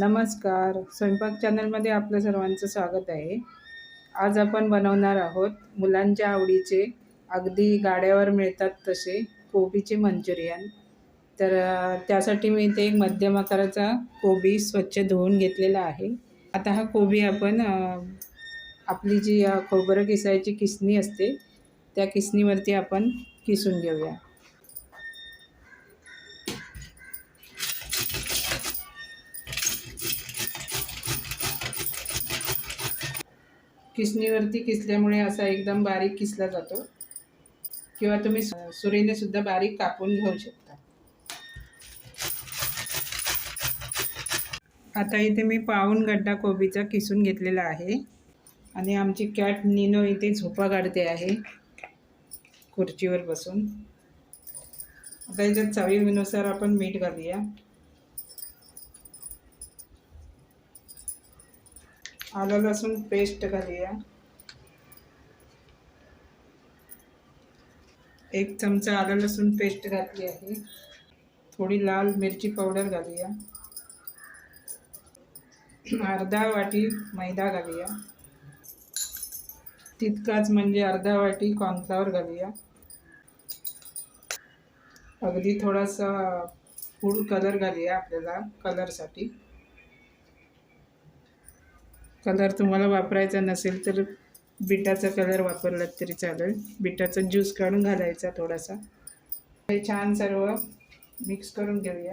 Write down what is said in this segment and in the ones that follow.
नमस्कार. स्वयंपाक चॅनलमध्ये आपलं सर्वांचं स्वागत आहे. आज आपण बनवणार आहोत मुलांच्या आवडीचे अगदी गाड्यावर मिळतात तसे कोबीचे मंचुरियन. तर त्यासाठी मी इथे एक मध्यम आकाराचा कोबी स्वच्छ धुवून घेतलेला आहे. आता हा कोबी आपण आपली जी खोबरं किसायची किसणी असते त्या किसणीवरती आपण किसून घेऊया. किसणीवरती किसल्यामुळे असा एकदम बारीक किसला जातो. किंवा तुम्ही सुरीने सुद्धा बारीक कापून घेऊ शकता. आता इथे मी पाऊन गड्डा कोबीचा किसून घेतलेला आहे. आणि आमची कॅट निनो इथे झोपा काढते आहे. खुर्चीवर बसून. आता याच्यात चवीनुसार आपण मीठ घालूया. आलं लसूण पेस्ट घालूया. एक चमचा आलं लसूण पेस्ट घातली आहे. थोडी लाल मिरची पावडर घालूया. अर्धा वाटी मैदा घालूया. तितकाच म्हणजे अर्धा वाटी कॉर्नफ्लॉवर घालूया. अगदी थोडासा फूड कलर घालूया आपल्याला कलरसाठी कलर तुम्हाला वापरायचा नसेल तर बिटाचा कलर वापरलात तरी चालेल. बिटाचा ज्यूस काढून घालायचा थोडासा. हे छान सर्व मिक्स करून घेऊया.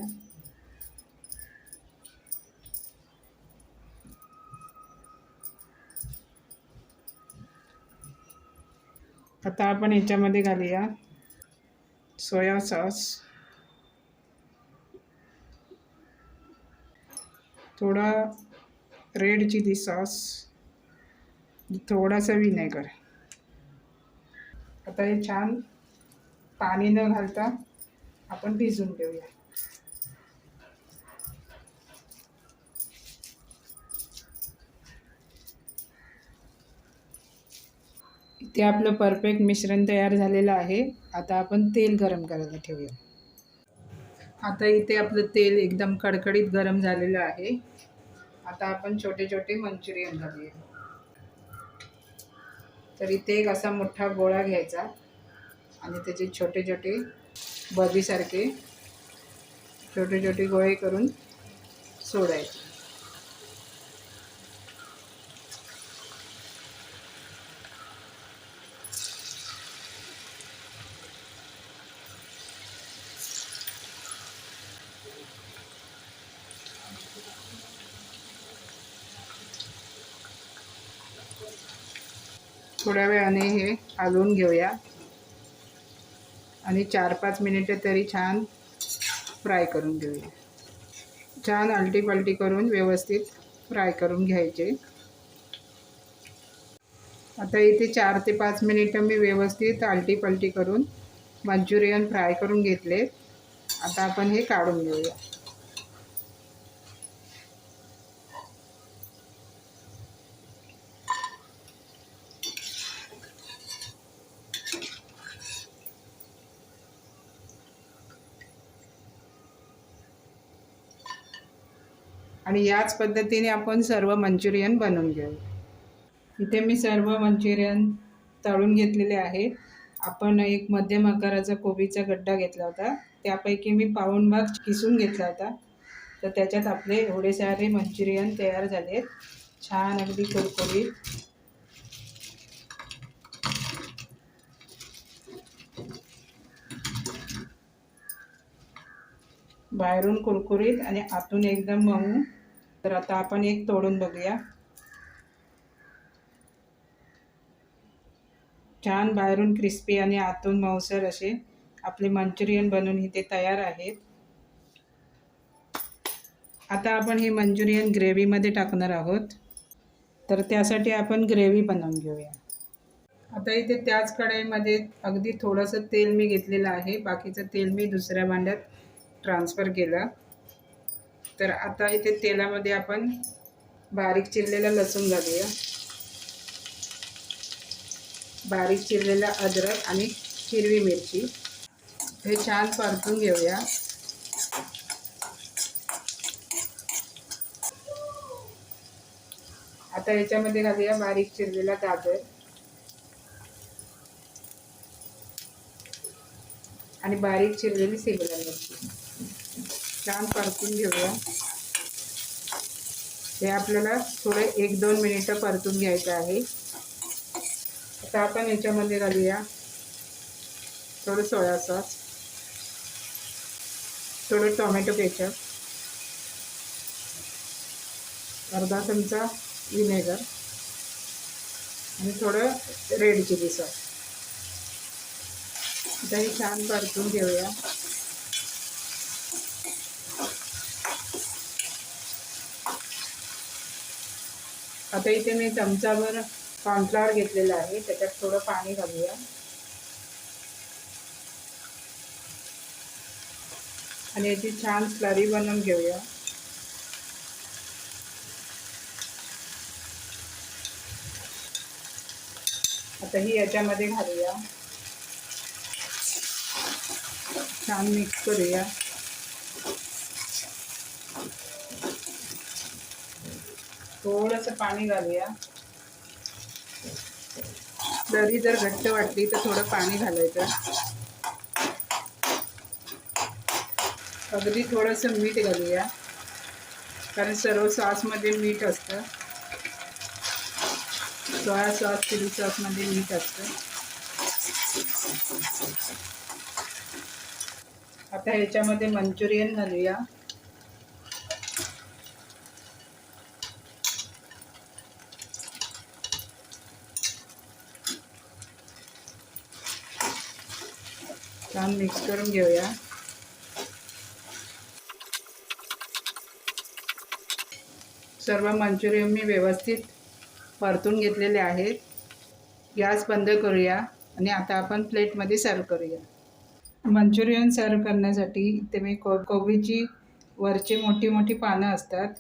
आता आपण याच्यामध्ये घालूया सोया सॉस. थोडा रेड चिली सॉस. थोडासा विनेगर. आता हे छान पाणी न घालता आपण भिजून घेऊया. इथे आपलं परफेक्ट मिश्रण तयार झालेलं आहे. आता आपण तेल गरम करायला ठेवूया. आता इथे आपलं तेल एकदम कडकडीत गरम झालेलं आहे. आता आपण छोटे छोटे मंचुरियन घालूया तर इथे एक असा मोठा गोळा घ्यायचा आणि त्याचे छोटे छोटे बदीसारखे छोटे छोटे गोळे करून सोडायचे. थोड्या वेळाने हे हलवून घेऊया. आणि चार पाच मिनिटं तरी छान फ्राय करून घेऊया. छान अलटी पलटी करून व्यवस्थित फ्राय करून घ्यायचे. आता इथे चार ते पाच मिनिटं मी व्यवस्थित आलटी पलटी करून मंचुरियन फ्राय करून घेतले. आता आपण हे काढून घेऊया. आणि याच पद्धतीने आपण सर्व मंचुरियन बनवून घेऊ. इथे मी सर्व मंचुरियन तळून घेतलेले आहे. आपण एक मध्यम आकाराचा कोबीचा गड्डा घेतला होता. त्यापैकी मी पाऊण भाग किसून घेतला होता. तर त्याच्यात आपले एवढे सारे मंचुरियन तयार झाले छान अगदी कुरकुरीत. बाहेरून कुरकुरीत आणि आतून एकदम मऊ. तर आता आपण एक तोडून बघूया. छान बाहेरून क्रिस्पी आणि आतून मऊसर असे आपले मंचुरियन बनवून इथे तयार आहेत. आता आपण हे मंचुरियन ग्रेव्हीमध्ये टाकणार आहोत. तर त्यासाठी आपण ग्रेव्ही बनवून घेऊया. आता इथे त्याच कढईमध्ये अगदी थोडंसं तेल मी घेतलेलं आहे. बाकीचं तेल मी दुसऱ्या भांड्यात ट्रान्सफर केला. तर आता इथे तेलामध्ये आपण बारीक चिरलेला लसूण घालूया. बारीक चिरलेला अद्रक आणि हिरवी मिरची. हे छान परतून घेऊया. आता याच्यामध्ये घालूया बारीक चिरलेला गाजर. आणि बारीक चिरलेली सिमला मिरची छान परतून घेऊया. हे आपल्याला थोडं एक दोन मिनिटं परतून घ्यायचं आहे. आता आपण याच्यामध्ये घालूया थोडं सोया सॉस थोडं टोमॅटो केचप अर्धा चमचा विनेगर आणि थोडं रेड चिली सॉस. आता हे छान परतून घेऊया. आता इथे मी चमचाभर कॉर्नफ्लॉवर घेतलेलं आहे. त्याच्यात थोडं पाणी घालूया. आणि याची छान स्लरी बनवून घेऊया. आता ही याच्यामध्ये घालूया. छान मिक्स करूया. थोडंसं पाणी घालूया. जरी जर घट्ट वाटली तर थोडं पाणी घालायचं. अगदी थोडंसं मीठ घालूया. कारण सर्व सॉसमध्ये मीठ असतं. सोया सॉस चिली सॉसमध्ये मीठ असतं. आता ह्याच्यामध्ये मंचुरियन घालूया. छान मिक्स करून घेऊया. सर्व मंचुरियन मी व्यवस्थित परतून घेतलेले आहेत. गॅस बंद करूया आणि आता आपण प्लेटमध्ये सर्व करूया. मंचुरियन सर्व करण्यासाठी इथे मी को कोबीची वरची मोठी मोठी पानं असतात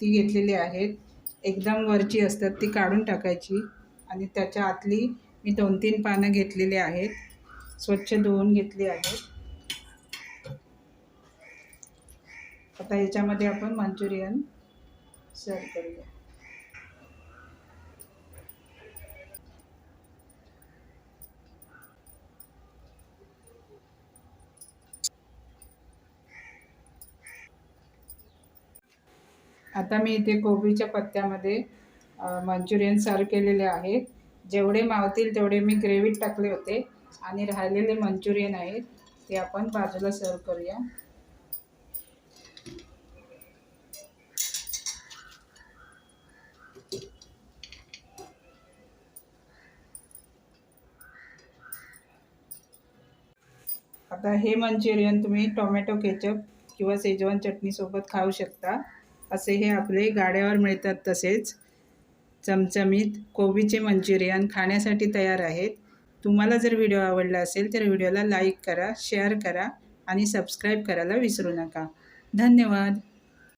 ती घेतलेली आहेत. एकदम वरची असतात ती काढून टाकायची. आणि त्याच्या आतली मी दोन तीन पानं घेतलेली आहेत. स्वच्छ धुवून घेतली आहे. आता याच्यामध्ये आपण मंचुरियन सर्व करूया. आता मी इथे कोबीच्या पत्त्यामध्ये मंचुरियन सर्व केलेले आहे. जेवढे मावतील तेवढे मी ग्रेव्हीत टाकले होते. आणि राहिलेले मंचुरियन आहेत ते आपण बाजूला सर्व करूया. आता हे मंचुरियन तुम्ही टोमॅटो केचप किंवा सेजवान चटणीसोबत खाऊ शकता. असे हे आपले गाड्यावर मिळतात तसेच चमचमीत कोबीचे मंचुरियन खाण्यासाठी तयार आहेत. तुम्हाला जर व्हिडिओ आवडला असेल तर व्हिडिओला लाईक करा शेअर करा आणि सबस्क्राईब करायला विसरू नका. धन्यवाद.